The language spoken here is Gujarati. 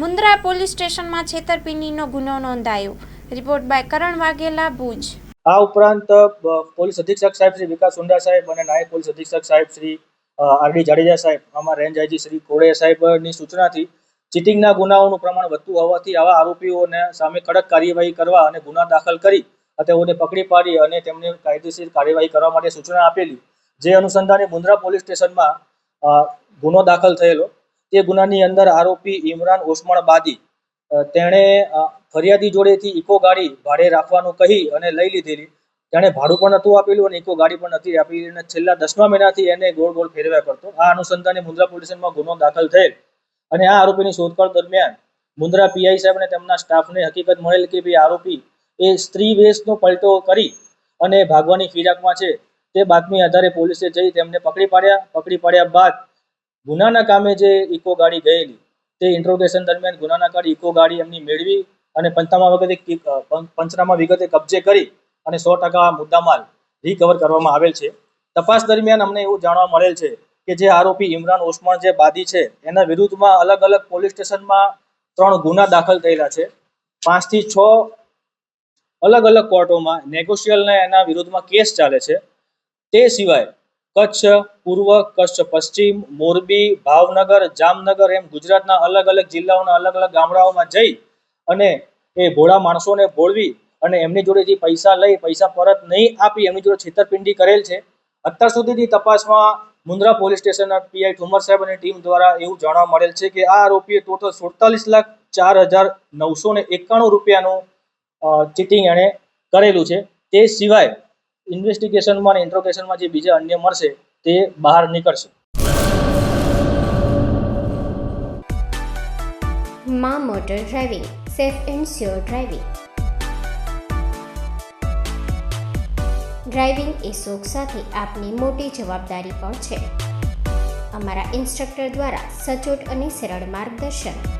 મુન્દ્રા પોલીસ સ્ટેશનમાં છેતરપિંડીનો ગુનો નોંધાયો. Report by Karan Vaghela, Bhuj. આ ઉપરાંત પોલીસ અધિક્ષક સાહેબ શ્રી વિકાસ ઉંડા સાહેબ અને નાયબ પોલીસ અધિક્ષક સાહેબ શ્રી આરડી જાડેજા સાહેબ, આમાં રેન્જ આઈજી શ્રી કોળે સાહેબની સૂચનાથી ચીટિંગના ગુનાઓનું પ્રમાણ વધતું હોવાથી આવા આરોપીઓને સામે કડક કાર્યવાહી કરવા અને ગુના દાખલ કરી તેઓને પકડી પાડી અને તેમને કાયદેસર કાર્યવાહી કરવા માટે સૂચના આપેલી. જે અનુસંધાને મુન્દ્રા પોલીસ સ્ટેશનમાં ગુનો દાખલ થયેલો. તે ગુનાની અંદર આરોપી ઇમરાન ઓસમાણ બાદી તેણે ફરિયાદી જોડેથી ઇકો ગાડી ભાડે રાખવાનું કહી અને લઈ લીધેલી. તેણે ભાડું પણ નહોતું આપેલું અને ઇકો ગાડી પણ નથી આપી અને છેલ્લા દસમા મહિનાથી એને ગોળ ગોળ ફેરવ્યા કરતો. આ અનુસંધાને મુન્દ્રા પોલીસ સ્ટેશનમાં ગુનો દાખલ થયેલ. અને આ આરોપીની શોધખોળ દરમિયાન મુન્દ્રા પીઆઈ સાહેબ અને તેમના સ્ટાફને હકીકત મળેલ કે ભાઈ આરોપી એ સ્ત્રી વેશનો પલટો કરી અને ભાગવાની ફિરાકમાં છે. તે બાતમી આધારે પોલીસે જઈ તેમને પકડી પાડ્યા. પકડી પાડ્યા બાદ ગુનાના કામે જે ઇકો ગાડી ગયેલી, તે ઇન્ટ્રોગેશન દરમિયાન ગુનાના કાળે ઇકો ગાડી એમની મેળવી અને પંચનામા વખતે પંચનામા વિગતે કબજે કરી અને સો ટકા મુદ્દામાલ રિકવર કરવામાં આવેલ છે. તપાસ દરમિયાન અમને એવું જાણવા મળેલ છે કે જે આરોપી ઇમરાન ઓસમાન જે બાદી છે, એના વિરુદ્ધમાં અલગ અલગ પોલીસ સ્ટેશનમાં ત્રણ ગુના દાખલ થયેલા છે. પાંચથી છ અલગ અલગ કોર્ટોમાં નેગોશિયલને એના વિરુદ્ધમાં કેસ ચાલે છે. તે સિવાય કચ્છ, પૂર્વ, કચ્છ, પશ્ચિમ, મોરબી, ભાવનગર, જામનગર એમ ગુજરાતના અલગ અલગ જિલ્લાઓના અલગ અલગ ગામડાઓમાં જઈ અને એ ભોળા માણસોને ભોળવી અને એમની જોડે જે પૈસા લઈ, પૈસા પરત નહીં આપી, એમની જોડે છેતરપિંડી કરેલ છે. અત્યાર સુધીની તપાસમાં મુન્દ્રા પોલીસ સ્ટેશનના પીઆઈ ઠુમર સાહેબ અને ટીમ દ્વારા એવું જાણવા મળેલ છે કે આ આરોપીએ ટોટલ સુડતાલીસ લાખ ચાર હજાર નવસો ને એકાણું રૂપિયાનું ચીટિંગ એણે કરેલું છે. તે સિવાય ઇન્વેસ્ટિગેશનમાં અને ઇન્ટ્રોગેશનમાં જે બીજા અન્ય મળશે તે બહાર નીકળશે. મા motor driving, safe and sure driving. Driving એ શોખ સાથે આપની મોટી જવાબદારી પણ છે. અમારા ઇન્સ્ટ્રક્ટર દ્વારા સચોટ અને સરળ માર્ગદર્શન.